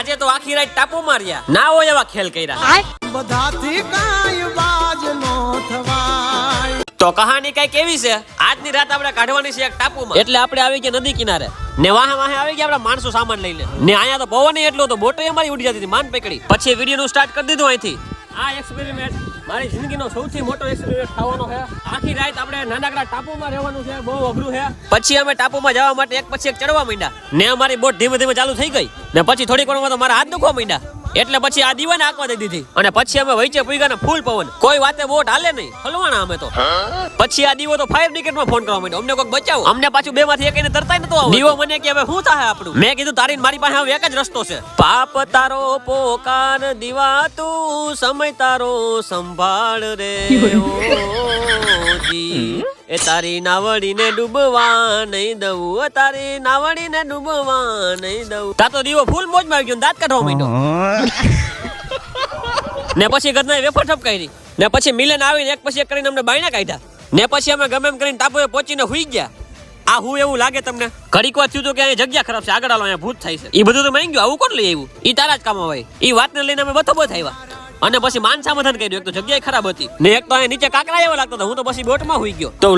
આજે તો આખી રાત ટાપુ માર્યા. ના હોય એવા ખેલ કર્યા. બધાથી કાંઈ બાજ નો થવાય. તો કહાની કઈ કેવી છે? આજની રાત આપણે કાઢવાની છે એક ટાપુમાં. એટલે આપણે આવી ગયા નદી કિનારે. ને વાહે વાહે આવી ગયા આપણા માણસો સામાન લઈને. ને અહીંયા તો પવન એટલો તો બોટો અમારી ઉડી જતી હતી માન પકડી. પછી વીડિયો નું સ્ટાર્ટ કરી દીધું અહીંથી. આ એક્સપેરિમેન્ટ મારી જિંદગીનો સૌથી મોટો એક્સપેરિમેન્ટ થવાનો છે. આખી રાત આપણે નાનકડા ટાપુમાં રહેવાનું છે, બહુ અઘરું છે. પછી અમે ટાપુમાં જવા માટે એક પછી એક ચડવા માંડ્યા. ને અમારી બોટ ધીમે ધીમે ચાલુ થઈ ગઈ. ને પછી થોડીક વારમાં તો મારા હાથ દુખવા માંડ્યા. એટલે પછી આ દીવાને આંકવા દઈ દીધી. અને પછી અમે વૈચે પૂગ્યા ફૂલ પવન. કોઈ વાતે વોટ હાલે નહીં. હલવાના અમે તો. પછી આ દીવો તો ફાયર બ્રિગેડમાં ફોન કરવા માંડ્યો. અમને કોઈક બચાવો. અમને પાછું બે માંથી એક તરતાય નતો આવડતું. દીવો મને કે હવે શું થાય આપણું? મેં કીધું તારી મારી પાસે હવે એક જ રસ્તો છે. પાપ તારો પોકાર દીવા તું સમય તારો સંભાળ રે ઓજી. એ તારી નાવડીને ડૂબવા નહીં દઉં તારી નાવડીને ડૂબવા નહીં દઉં. તા તો દીવો ફૂલ મોજમાં આવી ગયો ને દાંત કાઢવા માંડ્યો. ને પછી ગદનાએ વેફર ઠપકારી ને પછી મિલન આવીને એક પછી એક કરીને અમને બાયણા કાઢ્યા. ને પછી અમે ગમે એમ કરીને ટાપુએ પહોંચીને હુઈ ગયા. આ હું એવું લાગે તમને? ઘડીક વાર થયું કે અહીંયા જગ્યા ખરાબ છે, આગળ આલો અહીંયા ભૂત થાય છે. એ બધું તો માંગ્યું ગયું આવું કોણ લઈ આવ્યું? એ તારા જ કામ હોય. ઈ વાતને લઈને અમે બથો બથ આવ્યા. અને પછી માન સામધન કર્યું, એક તો જગ્યાએ ખરાબ હતી. ને એક તો અહીંયા નીચે કાકરા એવો લાગતો હતો, હું તો પછી બોટમાં હુઈ ગયો. તો